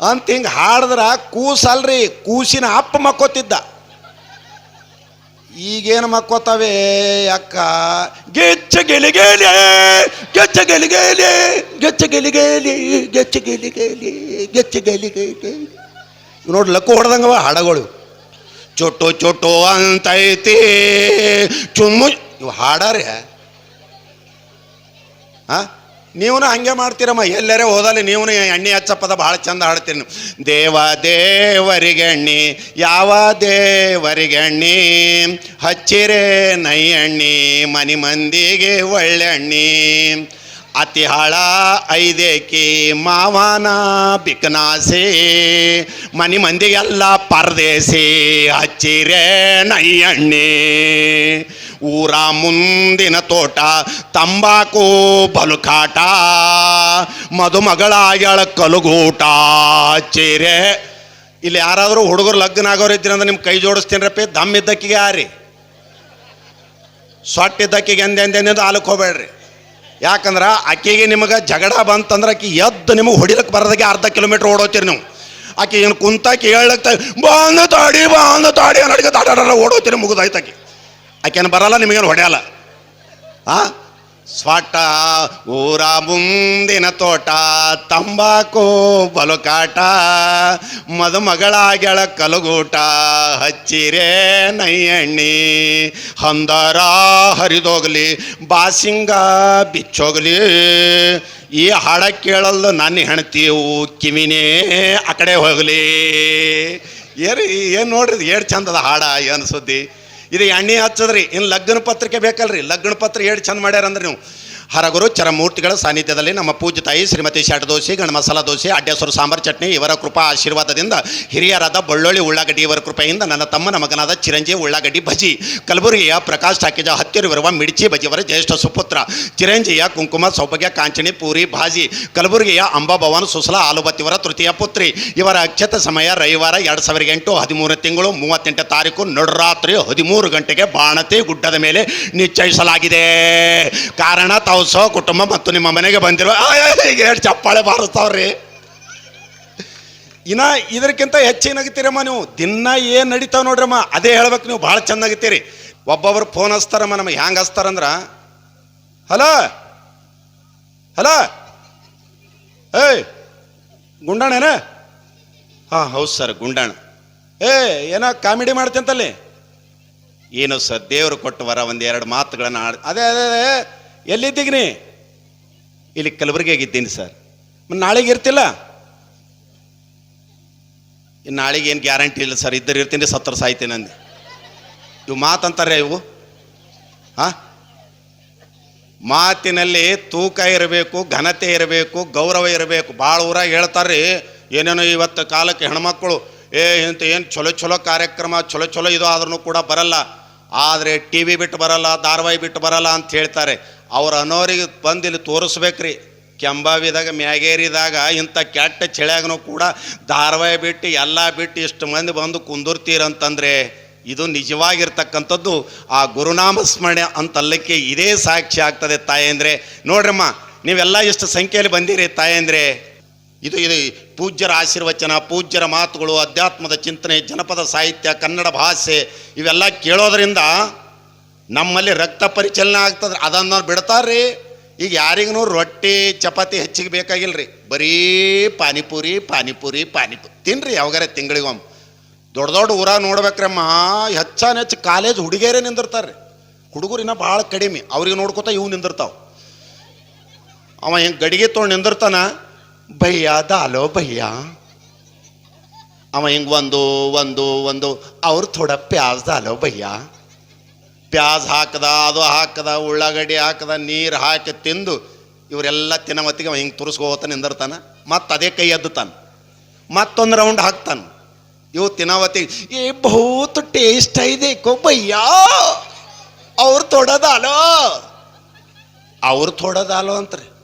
Speaker 1: ಅಂತ ಹಿಂಗ ಹಾಡಿದ್ರ ಕೂಸಲ್ರಿ ಕೂಸಿನ ಅಪ್ಪ ಮಕ್ಕೋತಿದ್ದ. ಈಗೇನು ಮಕ್ಕೋತಾವೆ ಅಕ್ಕ? ಗೆಚ್ಚ ಗೆಲಿಗೇಲಿ ಗೆಚ್ಚ ಗೆಲಿಗೇಲಿ ಗೆಚ್ಚ ಗೆಲಿಗೇಲಿ ಗೆಚ್ಚ ಗೆಲಿಗೇಲಿ ಗೆಚ್ಚ ಗೆಲಿಗೇಲಿ. ನೋಡಿ ಲಕ್ಕು ಹೊಡೆದಂಗವ ಹಾಡಗಳು. ಚೊಟ್ಟು ಚೊಟ್ಟು ಅಂತೈತಿ. ಚುಮ್ಮು, ಇವು ಹಾಡಾರೆ? ಹಾ ನೀವು ಹಂಗೆ ಮಾಡ್ತೀರಮ್ಮ. ಎಲ್ಲರೇ ಹೋದಲ್ಲಿ ನೀವು ಎಣ್ಣೆ ಹಚ್ಚಪ್ಪದ ಭಾಳ ಚಂದ ಹಾಡ್ತೀನಿ ದೇವ ದೇವರಿಗೆ ಎಣ್ಣೆ, ಯಾವ ದೇವರಿಗೆ ಎಣ್ಣೆ? ಹಚ್ಚಿರೇ ನೈ ಎಣ್ಣೆ, ಮನಿ ಮಂದಿಗೆ ಒಳ್ಳೆ ಎಣ್ಣೆ. ಅತಿ ಹಾಳ ಐದೇಕಿ ಮಾವನ ಬಿಕನಾಸಿ. ಮನಿ ಮಂದಿಗೆಲ್ಲ ಪರದೇಸಿ ಹಚ್ಚಿರೆ ನೈ ಎಣ್ಣೆ ಊರ ಮುಂದಿನ ತೋಟ ತಂಬಾಕು ಬಲುಕಾಟ. ಮದುಮಗಳಾಗ್ಯಾಳ ಕಲುಗೂಟ ಹಚ್ಚಿರೆ. ಇಲ್ಲಿ ಯಾರಾದರೂ ಹುಡುಗರು ಲಗ್ನ ಆಗೋರು ಇದ್ದೀರಂದ್ರೆ ನಿಮ್ಮ ಕೈ ಜೋಡಿಸ್ತೀನ್ರಪ್ಪ ದಮ್ ಇದ್ದಕ್ಕಿಗೆ ಯಾರಿ? ಸೊಟ್ಟಿದ್ದಕ್ಕಿಗೆ ಎಂದೆಂದೆಂದು ಹಾಲಕ್ಕೆ ಹೋಗ್ಬೇಡ್ರಿ. ಯಾಕಂದ್ರೆ ಆಕೆಗೆ ನಿಮಗೆ ಜಗಳ ಬಂತಂದ್ರೆ ಆಕೆ ಎದ್ದು ನಿಮಗೆ ಹೊಡಿಲಕ್ಕೆ ಬರೋದಕ್ಕೆ ಅರ್ಧ ಕಿಲೋಮೀಟ್ರ್ ಓಡೋತೀರಿ ನೀವು. ಆಕೆ ಏನು ಕುಂತಾಕಿ ಹೇಳಕ್ಕ ಬಂದು ತಾಡಿ ಬಂದು ತಾಡಿ ಅನ್ನೋಡಿಗೆ ತಾಡ ಓಡೋತೀರಿ ಮುಗಿದಾಯ್ತು ಆಕೆ. ಏನು ಬರಲ್ಲ, ನಿಮಗೇನು ಹೊಡೆಯಲ್ಲ ಆ? ಸ್ವಾಟ ಊರ ಮುಂದಿನ ತೋಟ, ತಂಬಾಕು ಬಲುಕಾಟ, ಮದುಮಗಳಾಗ್ಯಳ ಕಲಗೂಟ, ಹಚ್ಚಿರೇ ನೈಯಣ್ಣಿ, ಹಂದರ ಹರಿದೋಗಲಿ, ಬಾಸಿಂಗ ಬಿಚ್ಚೋಗಲಿ. ಈ ಹಾಡ ಕೇಳಲ್ದು ನನ್ನ ಹೆಣ್ತೀವು ಕಿವಿನೇ ಆ ಕಡೆ ಹೋಗ್ಲಿ. ಏರಿ, ಏನು ನೋಡ್ರಿ ಎಷ್ಟು ಚಂದದ ಹಾಡ, ಏನು ಸುದ್ದಿ? ಇದು ಎಣ್ಣೆ ಹಚ್ಚದ್ರಿ. ಇನ್ನು ಲಗ್ನ ಪತ್ರಿಕೆ ಬೇಕಲ್ರಿ. ಲಗ್ನ ಪತ್ರ ಹೇಳಿ ಚಂದ ಮಾಡ್ಯಾರ ಅಂದ್ರೆ ನೀವು. ಹರಗುರು, ಚರಮೂರ್ತಿಗಳ ಸಾನ್ನಿಧ್ಯದಲ್ಲಿ ನಮ್ಮ ಪೂಜ್ಯ ತಾಯಿ ಶ್ರೀಮತಿ ಶಾಟ ದೋಸಿ ಗಣ ಮಸಾಲ ದೋಸೆ ಅಡ್ಡೇಶ್ವರ ಸಾಂಬಾರ್ ಚಟ್ನಿ, ಇವರ ಕೃಪಾ ಆಶೀರ್ವಾದದಿಂದ ಹಿರಿಯರಾದ ಬಳ್ಳೊಳ್ಳಿ ಉಳ್ಳಾಗಡ್ಡಿ ಇವರ ಕೃಪೆಯಿಂದ ನನ್ನ ತಮ್ಮನ ಮಗನಾದ ಚಿರಂಜಿ ಉಳ್ಳಾಗಡ್ಡಿ ಭಜಿ ಕಲಬುರಗಿಯ ಪ್ರಕಾಶ್ ಟಾಕೇಜ ಹತ್ತಿರವಿರುವ ಮಿಡ್ಚಿ ಭಜಿಯವರ ಜ್ಯೇಷ್ಠ ಸುಪುತ್ರ ಚಿರಂಜಿಯ ಕುಂಕುಮ, ಸೌಭಾಗ್ಯ ಕಾಂಚಣಿ ಪೂರಿ, ಭಾಜಿ, ಕಲಬುರಗಿಯ ಅಂಬಾಭವನ್ ಸುಸಲ, ಆಲುಬತ್ತಿಯವರ ತೃತೀಯ ಪುತ್ರಿ, ಇವರ ಅಕ್ಷತ ಸಮಯ ರವಿವಾರ ಎರಡು ಸಾವಿರದ ಎಂಟು ಹದಿಮೂರು ತಿಂಗಳು ಮೂವತ್ತೆಂಟು ತಾರೀಕು ನಡುರಾತ್ರಿ ಹದಿಮೂರು ಗಂಟೆಗೆ ಬಾಣತಿ ಗುಡ್ಡದ ಮೇಲೆ ನಿಶ್ಚಯಿಸಲಾಗಿದೆ. ಕಾರಣ ತಾವು ಸಹ ಕುಟುಂಬ ಮತ್ತು ನಿಮ್ಮ ಮನೆಗೆ ಬಂದಿರುವ ಎರಡು ಚಪ್ಪಾಳೆ ಬಾರಿಸ್ತಾವ್ರಿ. ಇನ್ನ ಇದಕ್ಕಿಂತ ಹೆಚ್ಚೇನಾಗತ್ತೀರಮ್ಮ ನೀವು. ದಿನ ಏನು ನಡೀತಾವ ನೋಡ್ರಮ್ಮ, ಅದೇ ಹೇಳ್ಬೇಕು ನೀವು. ಭಾಳ ಚೆನ್ನಾಗಿತ್ತೀರಿ ಒಬ್ಬೊಬ್ರು ಫೋನ್ ಹಚ್ತಾರಮ್ಮ ನಮಗೆ. ಹ್ಯಾಂಗೆ ಹಚ್ತಾರಂದ್ರ? ಹಲೋ? ಹಲೋ? ಏಯ್ ಗುಂಡಾಣೇನ ಹಾಂ ಹೌದು ಸರ್, ಗುಂಡಾಣ. ಏ, ಏನೋ ಕಾಮಿಡಿ ಮಾಡ್ತಂತಲ್ಲಿ ಏನು ಸರ್, ದೇವರು ಕೊಟ್ಟು ವರ ಒಂದು ಎರಡು ಮಾತುಗಳನ್ನು ಆಡ್ ಅದೇ ಅದೇ ಅದೇ ಎಲ್ಲಿದ್ದೀಗ ನೀ ಇಲ್ಲಿ ಕಲಬುರಗಿಯಾಗಿದ್ದೀನಿ ಸರ್. ನಾಳೆಗೆ ಇರ್ತಿಲ್ಲ? ನಾಳೆಗೆ ಏನು ಗ್ಯಾರಂಟಿ ಇಲ್ಲ ಸರ್. ಇದ್ದರೆ ಇರ್ತೀನಿ ಸತ್ತರ ಸಾಯ್ತೀನಿ ಅಂದೆ ಇವು ಮಾತಂತಾರೆ ಇವು? ಹಾಂ? ಮಾತಿನಲ್ಲಿ ತೂಕ ಇರಬೇಕು, ಘನತೆ ಇರಬೇಕು, ಗೌರವ ಇರಬೇಕು. ಭಾಳ ಊರಾಗ ಹೇಳ್ತಾರೆ ಏನೇನೋ ಇವತ್ತು ಕಾಲಕ್ಕೆ ಹೆಣ್ಮಕ್ಳು, ಏ ಇಂಥ ಏನು ಚಲೋ ಚಲೋ ಕಾರ್ಯಕ್ರಮ ಚಲೋ ಚಲೋ ಇದು ಆದ್ರೂ ಕೂಡ ಬರಲ್ಲ. ಆದರೆ ಟಿ ವಿ ಬಿಟ್ಟು ಬರಲ್ಲ, ಧಾರಾವಾಹಿ ಬಿಟ್ಟು ಬರಲ್ಲ ಅಂತ ಹೇಳ್ತಾರೆ. ಅವ್ರ ಅನ್ನೋರಿಗೆ ಬಂದು ಇಲ್ಲಿ ತೋರಿಸ್ಬೇಕ್ರಿ. ಕೆಂಬಾವಿದಾಗ, ಮ್ಯಾಗೇರಿದಾಗ ಇಂಥ ಕೆಟ್ಟ ಚಳಿಯಾಗನೂ ಕೂಡ ಧಾರವಾಹಿ ಬಿಟ್ಟು ಎಲ್ಲ ಬಿಟ್ಟು ಇಷ್ಟು ಮಂದಿ ಬಂದು ಕುಂದಿರ್ತೀರಂತಂದರೆ ಇದು ನಿಜವಾಗಿರ್ತಕ್ಕಂಥದ್ದು. ಆ ಗುರುನಾಮ ಸ್ಮರಣೆ ಅಂತಲ್ಲಕ್ಕೆ ಇದೇ ಸಾಕ್ಷಿ ಆಗ್ತದೆ ತಾಯಂದ್ರೆ. ನೋಡ್ರಮ್ಮ, ನೀವೆಲ್ಲ ಇಷ್ಟು ಸಂಖ್ಯೆಯಲ್ಲಿ ಬಂದಿರಿ ತಾಯಂದ್ರೆ. ಇದು ಇದು ಪೂಜ್ಯರ ಆಶೀರ್ವಚನ, ಪೂಜ್ಯರ ಮಾತುಗಳು, ಅಧ್ಯಾತ್ಮದ ಚಿಂತನೆ, ಜನಪದ ಸಾಹಿತ್ಯ, ಕನ್ನಡ ಭಾಷೆ ಇವೆಲ್ಲ ಕೇಳೋದ್ರಿಂದ ನಮ್ಮಲ್ಲಿ ರಕ್ತ ಪರಿಚಲನೆ ಆಗ್ತದೆ, ಅದನ್ನು ಬಿಡ್ತಾರ್ರಿ. ಈಗ ಯಾರಿಗೂ ರೊಟ್ಟಿ, ಚಪಾತಿ ಹೆಚ್ಚಿಗೆ ಬೇಕಾಗಿಲ್ರಿ. ಬರೀ ಪಾನಿಪುರಿ ಪಾನಿಪುರಿ ಪಾನಿಪುರಿ. ತಿನ್ರಿ ಯಾವಾಗಾರ ತಿಂಗಳಿಗೊಮ್ಮೆ. ದೊಡ್ಡ ದೊಡ್ಡ ಊರ ನೋಡ್ಬೇಕ್ರಮ್ಮ ಹೆಚ್ಚಾನ ಹೆಚ್ಚು ಕಾಲೇಜ್ ಹುಡುಗಿಯರೇ ನಿಂದಿರ್ತಾರೆ ಹುಡುಗರು ಇನ್ನೂ ಭಾಳ ಕಡಿಮೆ. ಅವ್ರಿಗೆ ನೋಡ್ಕೊತ ಇವು ನಿಂದಿರ್ತಾವ. ಅವ ಹಿಂಗೆ ಗಡಿಗೆ ತೊಗೊಂಡು ನಿಂದಿರ್ತಾನ? ಭಯ್ಯ, ದಾಲೋ, ಭಯ್ಯ. ಅವ ಹಿಂಗೆ ಒಂದು ಒಂದು ಒಂದು. ಅವ್ರು ಥೋಡ ಪ್ಯಾಸ್, ದಾಲೋ, ಭಯ್ಯ. ಪ್ಯಾಜ್ ಹಾಕದ, ಅದು ಹಾಕದ, ಉಳ್ಳಾಗಡ್ಡಿ ಹಾಕದ, ನೀರು ಹಾಕಿ ತಿಂದು ಇವರೆಲ್ಲ ತಿನ್ನೋ ಹೊತ್ತಿಗೆ ಹಿಂಗೆ ತುರ್ಸ್ಕೋತ ನಿಂದಿರ್ತಾನೆ. ಮತ್ತು ಅದೇ ಕೈ ಎದ್ದುತ್ತಾನೆ. ಮತ್ತೊಂದು ರೌಂಡ್ ಹಾಕ್ತಾನೆ. ಇವು ತಿನ್ನೋತ್ತಿಗೆ ಏ ಬಹುತ್ ಟೇಸ್ಟ್ ಇದೆ ಕೊಬ್ಬಯ್ಯ! ಅವ್ರು ತೊಡೋದಾಲೋ! ಅವ್ರು ತೊಡೋದಾಲೋ ಅಂತ್ರಿ.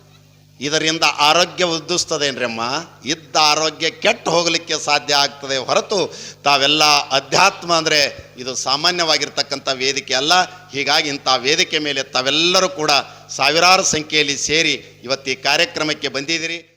Speaker 1: ಇದರಿಂದ ಆರೋಗ್ಯ ಉದ್ದಿಸ್ತದೇನ್ರಮ್ಮ ಇದ್ದ ಆರೋಗ್ಯ ಕೆಟ್ಟು ಹೋಗಲಿಕ್ಕೆ ಸಾಧ್ಯ ಆಗ್ತದೆ ಹೊರತು ತಾವೆಲ್ಲ ಅಧ್ಯಾತ್ಮ ಅಂದರೆ ಇದು ಸಾಮಾನ್ಯವಾಗಿರ್ತಕ್ಕಂಥ ವೇದಿಕೆ ಅಲ್ಲ. ಹೀಗಾಗಿ ಇಂಥ ವೇದಿಕೆ ಮೇಲೆ ತಾವೆಲ್ಲರೂ ಕೂಡ ಸಾವಿರಾರು ಸಂಖ್ಯೆಯಲ್ಲಿ ಸೇರಿ ಇವತ್ತು ಈ ಕಾರ್ಯಕ್ರಮಕ್ಕೆ ಬಂದಿದ್ದೀರಿ.